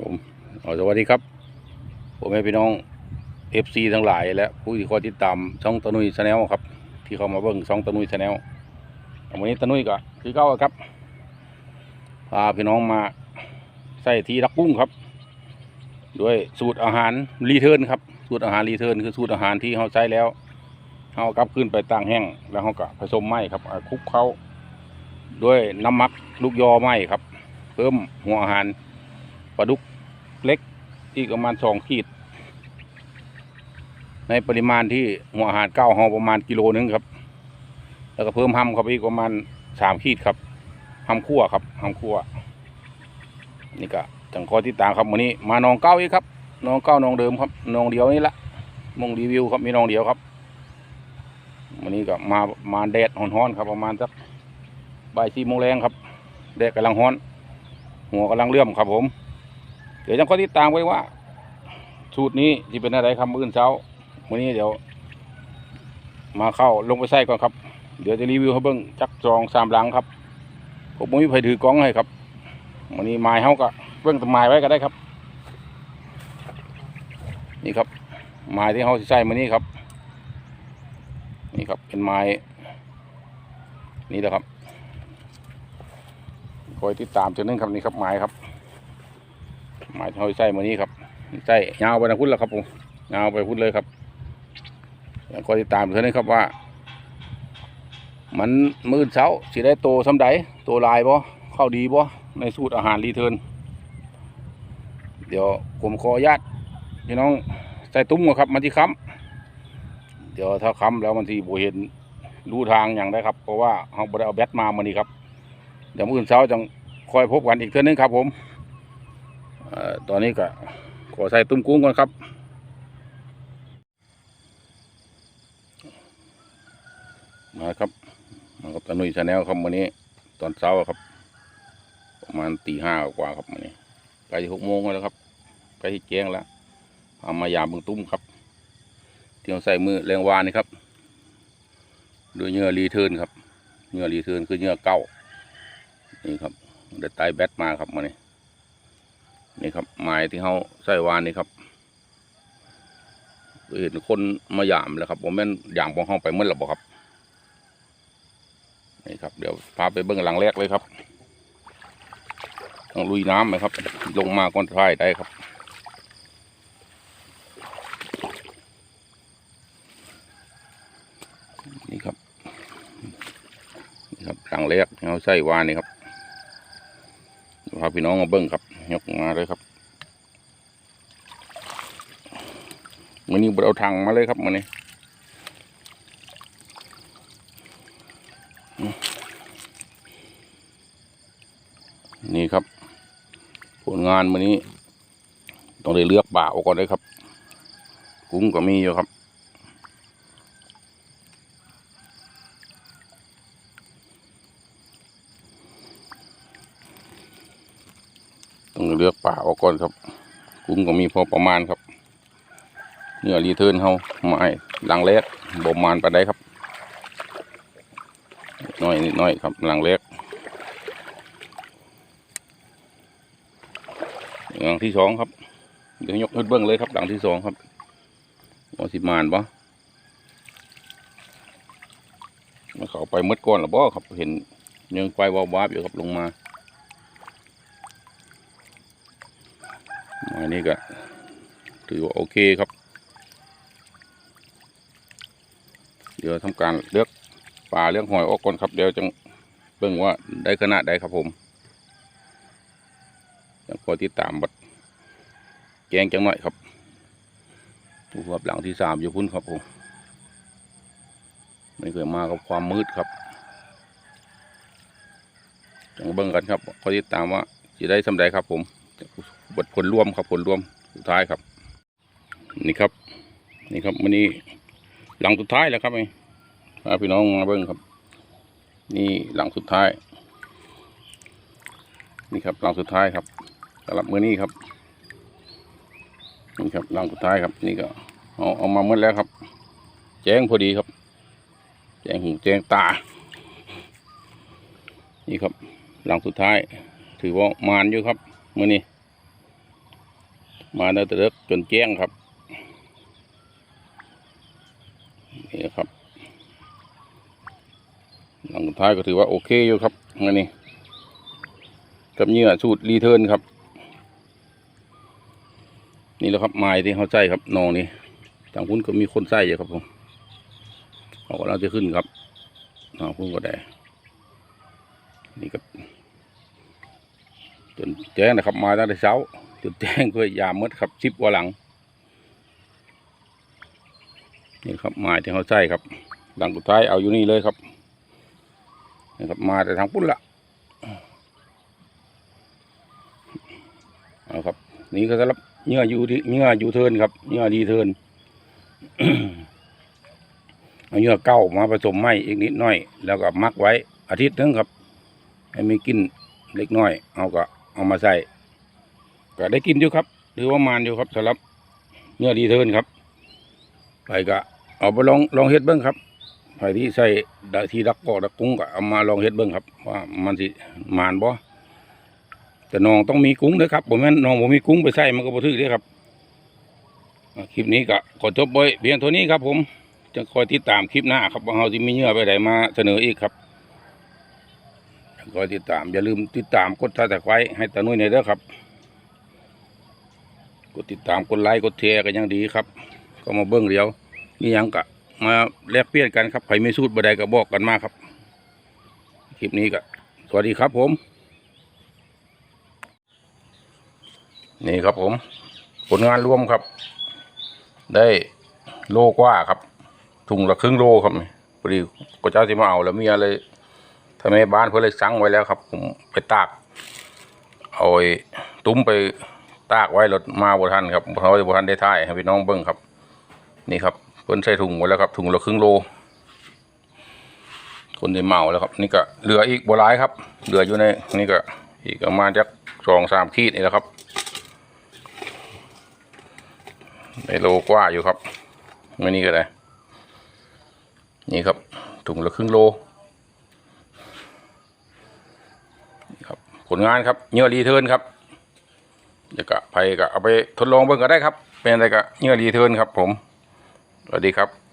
ผมสวัสดีครับ ผมให้พี่น้องเอฟซีทั้งหลาย และผู้ที่คอยติดตามช่องตะนุยชาแนลครับ ที่เขามาเบิ่งช่องตะนุยชาแนลวันนี้ตะนุยก็คือเก้าครับพาพี่น้องมาใส่ทีรักกุ้งครับ ด้วยสูตรอาหารรีเทิร์นครับสูตรอาหารรีเทิร์นคือสูตรอาหารที่เขาใช้แล้วเขากลับขึ้นไปตั้งแห้งแล้วเขาก็ผสมไม้ครับคุกเขาด้วยน้ำมักลูกยอไม้ครับ เพิ่มหัวอาหาร ปลาดุกเล็กอีกประมาณสองขีด ในปริมาณที่หัวอาหารเก้าห่อประมาณกิโลนึงครับ แล้วก็เพิ่มห้ำครับอีกประมาณสามขีดครับห้ำคั่วครับห้ำคั่วนี่ก็จังคอยติดตามครับวันนี้ มานองเก้าอีกครับนองเก้าน้องเดิมครับน้องเดียวนี่ละมงรีวิวครับมีน้องเดียวครับวันนี้ก็มามาแดดฮ้อนๆครับประมาณสักบ่ายสี่โมงแรงครับแดดกำลังฮ้อน หัวกำลังเลื่อมครับผม เดี๋ยวจังคอยติดตามไว้ว่า สูตรนี้ที่เป็นอะไรครับมื้ออื่นเช้าวันนี้เดี๋ยว มาเข้าลงไปใส่ก่อนครับ เดี๋ยวจะรีวิวให้เบิ้งจักจองสามหลังครับผมไม่มีใครถือกล้องให้ครับวันนี้ไม้เฮาก็เบิ้งแต้นไม้ไว้ก็ได้ครับ นี่ครับไม้ที่เฮาสิใส่มานี่ครับ นี่ครับเป็นไม้นี่แหละครับคอยติดตามจนนึงครับนี่ครับไม้ครับ ไม้ที่เฮาสิใส่มานี่ครับใส่ยาวไปนะพุ่นแล้วครับผมยาวไปพุ่นเลยครับแล้วคอยติดตามเท่านั้ครับว่า มันมืดเช้าสิได้โตสำใดโตลายบ่เข้าดีบ่ในสูตรอาหารรีเทิร์นเดี๋ยวผมขออนุญาตพี่น้องใส่ตุ้มก่อนครับมันที่ค้ำเดี๋ยวถ้าค้ำแล้วมันที่บ่เห็นรู้ทางอย่างได้ครับ เพราะว่าเราบได้เอาแบตมามื้อนี้ครับ เดี๋ยวมื้ออนเช้าจังคอยพบกันอีกเทื่อนึงครับผม ตอนนี้ก็ขอใส่ตุ้มกุ้งก่อนครับ มาครับ มากับตานุยชาแนลครับวันนี้ ตอนเช้าครับ ประมาณตีห้ากว่าครับวันนี้ใกล้หกโมงแล้วครับใกล้แจ้งแล้วเอามายามบึงตุ้มครับที่เราใส่มือแรงวานนี่ครับด้วยเหงื่อรีเทิร์นครับเหงื่อรีเทิร์นคือเหงื่อเก้านี่ครับได้ไตแบตมาครับมานี่ นี่ครับไม้ที่เขาใส่วานนี่ครับเห็นคนมายามแล้วครับผมแม่นยามของเขาไปเมื่อไหร่บอครับนี่ครับเดี๋ยวพาไปเบื้องหลังแรกเลยครับต้องลุยน้ำไหมครับ ลงมาก้อนท้ายได้ครับนี่ครับนี่ครับหลังแรกเราใส่วานนี่ครับพาพี่น้องมาเบิ้งครับ ยกมาเลยครับมันนี้เราทางมาเลยครับมันนี้นี่ครับ ผลงานวันนี้ ต้องได้เลือกป่ากก่อนเลยครับกุ้งก็มีอยู่ครับ ต้องเลือ กป่าออกก่อนครับกุ้งก็มีพอประมาณครับเนื้อรีเทิร์นเขาไม้หลังแรกบ่มานไปได้ครับน้อยนิดน้อยครับหลังแรกหลังที่สองครับเดี๋ยวยกขึ้นเบื้องเลยครับหลังที่สองครับวอสิมานปะมันเขาไปมืดก่อนหรือบ่ครับเห็นยังไฟวาบวาบอยู่ครับลงมา อันนี้ก็ถือว่าโอเคครับ เดี๋ยวทำการเลือกปลาเลือกหอยออกก่อนครับ เดี๋ยวจังเบิ่งว่าได้ขนาดใดครับผมยังคอยติดตามบัดแกงจังหน่อยครับดูครับหลังที่สามอยู่พุ่นครับผมไม่เคยมากับความมืดครับจังเบิ่งกันครับคอยติดตามว่าจะได้สำใดครับผม บทผลรวมครับผลรวมสุดท้ายครับ นี่ครับ นี่ครับวันนี้หลังสุดท้ายแล้วครับไอ้พี่น้องมาเบิ่งครับ นี่หลังสุดท้าย นี่ครับหลังสุดท้ายครับสำหรับมือนี้ครับนี่ครับหลังสุดท้ายครับ นี่ก็เอาเอามาเมื่อแล้วครับ แจ้งพอดีครับ แจ้งหูแจ้งตา นี่ครับ หลังสุดท้าย ถือว่ามานอยู่ครับมือนี้ มาตั้งแต่เลิกจนแจ้งครับ นี่ครับ หลังท้ายก็ถือว่าโอเคอยู่ครับอันนี้กับเหยื่อสูตรรีเทิร์นครับ นี่แหละครับไม้ที่เขาใส่ครับนองนี่ทางพุ่นก็มีคนใส่อยู่ครับผมเขากำลังจะขึ้นครับทางพุ่นก็ได้ นี่ก็จนแจ้งนะครับมาตั้งแต่เช้า จนแจ้งเพื่อยามมดครับชิบว่าหลัง นี่ครับม้ที่เขาใส่ครับ หลังสุดท้ายเอาอยู่นี่เลยครับนี่ครับมาแต่ทางพุ่นละเอาครับ นี่ก็สำหรับเหงื่ออยู่ที่เหงื่ออยู่เทินครับเหงื่อดีเทินเอาเงื่อเก้ามาผสมไม้อีกนิดหน่อย แล้วก็มักไว้อาทิตย์นึงครับ ให้มีกินเล็กน้อย เอาก็เอามาใส่ ก็ได้กินอยู่ครับหรือว่ามานอยู่ครับสำหรับเหงื่อดีเทิร์นครับไปก็เอาไปลองลองเฮ็ดเบิ้งครับใครที่ใส่ดาที่ดักกอดักกุ้งก็เอามาลองเฮ็ดเบิ้งครับ ว่ามันสิมานบ่แต่น้องต้องมีกุ้งด้วยครับผมแม่นน้องผมมีกุ้งไปใส่มันก็บ่ถือเด้ครับคลิปนี้ก็ขอจบไว้เพียงเท่านี้ครับ ผมจะคอยติดตามคลิปหน้าครับว่าเราจะมีเนื้อไปไหนมาเสนออีกครับคอยติดตามอย่าลืมติดตามกดติดตามไว้ให้ตานุ่ยในเด้อครับ กดติดตามกดไลค์กดแชร์กันยังดีครับ ก็มาเบิ้งเดียวมีหยังกะมาแลกเปลี่ยนกันครับใครไมีสูตรบดใดก็บอกกันมาครับ คลิปนี้ก็สวัสดีครับผม นี่ครับผม ผลงานรวมครับ ได้โลกว่าครับ ถุงละครึ่งโลครับนี่พอดีก็เจ้าที่มาเอาแล้วเมียเลยทำไมบ้านเพื่อเลยสั่งไว้แล้วครับ ผมไปตาก เอาไอ้ตุ้มไป ตากไว้รถมาบทันครับเขาบทันได้ท่ายให้พี่น้องเบิ้งครับ นี่ครับเพิ่นใส่ถุงไว้แล้วครับถุงละครึ่งโล คนที่เมาแล้วครับ นี่ก็เหลืออีกบัวร้ายครับ เหลืออยู่ในนี่ก็อีกประมาณจักสองสามขีดนี่แหละครับในโลกว่าอยู่ครับไม่นี่ก็ได้นี่ครับถุงละครึ่งโลนี่ครับผลงานครับเนื้อรีเทิร์นครับ จะกะไปก็เอาไปทดลองเบิ่งก็ได้ครับ เป็นอะไรก็เนื้อรีเทิร์นครับผม สวัสดีครับ